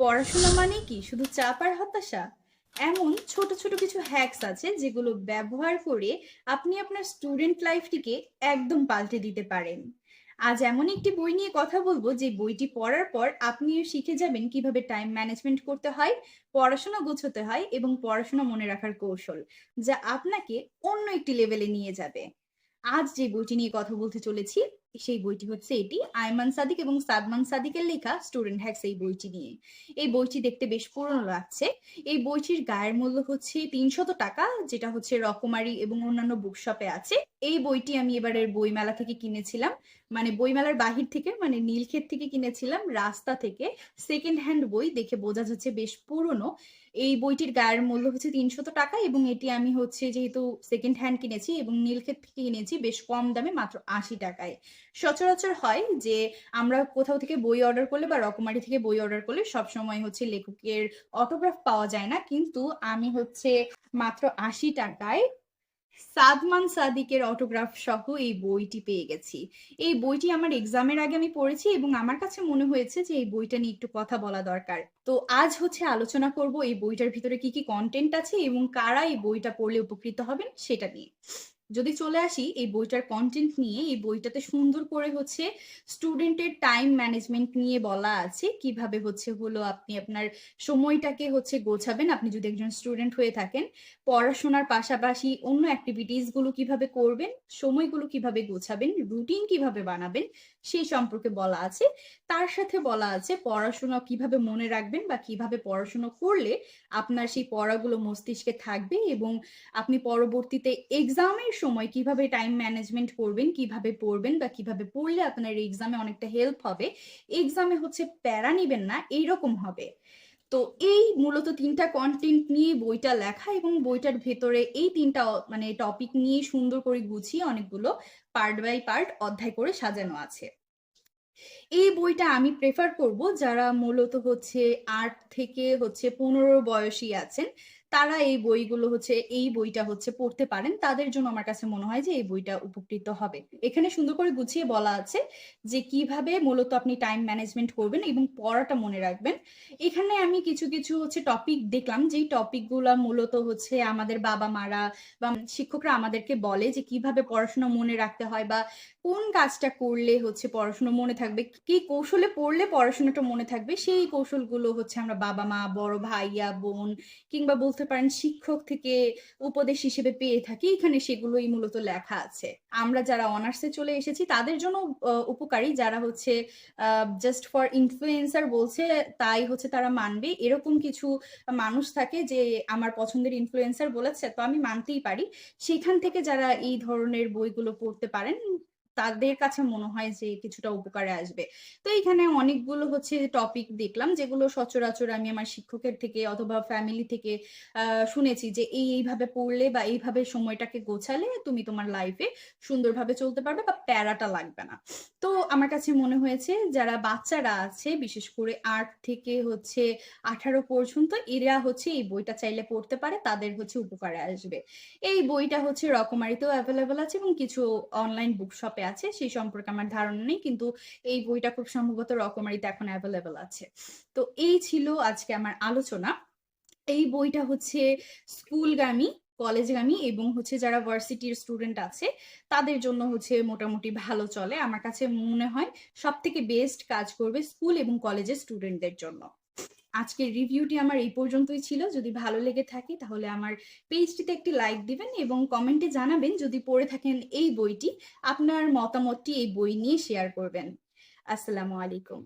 পড়াশোনা মানে কি? শুধু চাপ আর হতাশা? এমন ছোট ছোট কিছু হ্যাকস আছে যেগুলো ব্যবহার করে আপনি আপনার স্টুডেন্ট লাইফটিকে একদম পাল্টে দিতে পারেন। আজ এমন একটি বই নিয়ে কথা বলব যে বইটি পড়ার পর আপনিও শিখে যাবেন কীভাবে টাইম ম্যানেজমেন্ট করতে হয়, পড়াশোনা গোছাতে হয় এবং পড়াশোনা মনে রাখার কৌশল, যা আপনাকে অন্য একটি লেভেলে নিয়ে যাবে। আজ যে বইটি নিয়ে কথা বলতে চলেছি সেই বইটি হচ্ছে এটি। আয়মান সাদিক এবং সাদমান সাদিকের লেখা স্টুডেন্ট হ্যাক্স এই বইটি নিয়ে। এই বইটি দেখতে বেশ পুরনো লাগছে। এই বইটির গায়ের মূল্য হচ্ছে তিনশত টাকা, যেটা হচ্ছে রকমারি এবং অন্যান্য বুকশপে আছে। এই বইটি আমি এবারের বইমেলা থেকে কিনেছিলাম। মানে বইমেলার বাহির থেকে মানে নীলক্ষেত থেকে কিনেছিলাম। রাস্তা থেকে সেকেন্ড হ্যান্ড বই দেখে বোঝা যাচ্ছে বেশ পুরনো। এই বইটির গায়ের মূল্য হচ্ছে তিনশত টাকা এবং এটি আমি হচ্ছে যেহেতু সেকেন্ড হ্যান্ড কিনেছি এবং নীলক্ষেত থেকে কিনেছি, বেশ কম দামে মাত্র আশি টাকায়। সচরাচর হয় যে আমরা কোথাও থেকে বই অর্ডার করলে বা রকমারি থেকে বই অর্ডার করলে সবসময় হচ্ছে লেখকের অটোগ্রাফ পাওয়া যায় না। কিন্তু আমি হচ্ছে মাত্র আশি টাকায় সাদমান সাদিকের অটোগ্রাফ সহ এই বইটি পেয়ে গেছি। এই বইটি আমার এক্সামের আগে আমি পড়েছি এবং আমার কাছে মনে হয়েছে যে এই বইটা নিয়ে একটু কথা বলা দরকার। তো আজ হচ্ছে আলোচনা করব এই বইটার ভিতরে কি কি কন্টেন্ট আছে এবং কারা এই বইটা পড়লে উপকৃত হবেন সেটা নিয়ে। যদি চলে আসি, এই বইটার কন্টেন্ট নিয়ে, এই বইটাতে সুন্দর করে হচ্ছে স্টুডেন্টের টাইম ম্যানেজমেন্ট নিয়ে বলা আছে। কীভাবে হচ্ছে হলো আপনি আপনার সময়টাকে হচ্ছে গোছাবেন। আপনি যদি একজন স্টুডেন্ট হয়ে থাকেন, পড়াশোনার পাশাপাশি অন্য অ্যাক্টিভিটিসগুলো কীভাবে করবেন, সময়গুলো কীভাবে গোছাবেন রুটিন কীভাবে বানাবেন, সেই সম্পর্কে বলা আছে। তার সাথে বলা আছে পড়াশোনা কীভাবে মনে রাখবেন বা কীভাবে পড়াশোনা করলে আপনার সেই পড়াগুলো মস্তিষ্কে থাকবে এবং আপনি পরবর্তীতে এক্সামের সময় কীভাবে টাইম ম্যানেজমেন্ট করবেন, কীভাবে পড়বেন বা কীভাবে পড়লে আপনার এক্সামে অনেকটা হেল্প হবে এক্সামে হচ্ছে প্যারা নিবেন না, এইরকম হবে। তো এই মূলত তিনটা কন্টেন্ট নিয়ে বইটা লেখা এবং বইটার ভেতরে এই তিনটা মানে টপিক নিয়ে সুন্দর করে গুছিয়ে অনেকগুলো পার্ট বাই পার্ট অধ্যায় করে সাজানো আছে। এই বইটা আমি প্রেফার করব যারা মূলত হচ্ছে আট থেকে হচ্ছে পনেরো বয়সী আছেন। তারা এই বইগুলো হচ্ছে, এই বইটা হচ্ছে পড়তে পারেন। তাদের জন্য আমার কাছে মনে হয় যে এই বইটা উপকৃত হবে। এখানে সুন্দর করে গুছিয়ে বলা আছে যে কীভাবে মূলত আপনি টাইম ম্যানেজমেন্ট করবেন এবং পড়াটা মনে রাখবেন। এখানে আমি কিছু কিছু হচ্ছে টপিক দেখলাম যেই টপিকগুলো মূলত হচ্ছে আমাদের বাবা মারা বা শিক্ষকরা আমাদেরকে বলে যে কীভাবে পড়াশোনা মনে রাখতে হয় বা কোন কাজটা করলে হচ্ছে পড়াশোনা মনে থাকবে, কি কৌশলে পড়লে পড়াশোনাটা মনে থাকবে, সেই কৌশলগুলো হচ্ছে আমরা বাবা মা বড় ভাইয়া, বোন কিংবা বলতে পারেন, শিক্ষক থেকে উপদেশ হিসেবে পেয়ে থাকি। এখানে সেগুলোই মূলত লেখা আছে। আমরা যারা অনার্সে চলে এসেছি, তাদের জন্য উপকারী। যারা হচ্ছে জাস্ট ফর ইনফ্লুয়েন্সার বলছে, তাই হচ্ছে তারা মানবে। এরকম কিছু মানুষ থাকে যে, আমার পছন্দের ইনফ্লুয়েন্সার বলেছে, তো আমি মানতেই পারি। সেখান থেকে যারা এই ধরনের বইগুলো পড়তে পারেন তাদের কাছে মনে হয় যে কিছুটা উপকারে আসবে। তো এখানে অনেকগুলো হচ্ছে টপিক দেখলাম যেগুলো সচরাচর আমি আমার শিক্ষকের থেকে অথবা ফ্যামিলি থেকে শুনেছি যে এই এইভাবে পড়লে বা এইভাবে সময়টাকে গোছালে তুমি তোমার লাইফে সুন্দরভাবে চলতে পারবে বা প্যারাটা লাগবে না। তো আমার কাছে মনে হয়েছে যারা বাচ্চারা আছে, বিশেষ করে আট থেকে হচ্ছে আঠারো পর্যন্ত, এরা হচ্ছে এই বইটা চাইলে পড়তে পারে, তাদের হচ্ছে উপকারে আসবে। এই বইটা হচ্ছে রকমারিতেও অ্যাভেলেবল আছে এবং কিছু অনলাইন বুক শপে আছে, সেই সম্পর্কে আমার ধারণা নেই, কিন্তু এই বইটা খুব সম্ভবত রকমারিতে এখন অ্যাভেলেবল আছে। তো এই ছিল আজকে আমার আলোচনা। এই বইটা হচ্ছে স্কুলগামী, কলেজগামী এবং হচ্ছে যারা ভার্সিটির স্টুডেন্ট আছে, তাদের জন্য হচ্ছে মোটামুটি ভালো চলে। আমার কাছে মনে হয় সব থেকে বেস্ট কাজ করবে স্কুল এবং কলেজের স্টুডেন্টদের জন্য। আজকের রিভিউটি আমার এই পর্যন্তই ছিল। যদি ভালো লেগে থাকে তাহলে আমার পেজটিতে একটি লাইক দিবেন এবং কমেন্টে জানাবেন যদি পড়ে থাকেন এই বইটি, আপনার মতামতটি এই বই নিয়ে শেয়ার করবেন। আসসালামু আলাইকুম।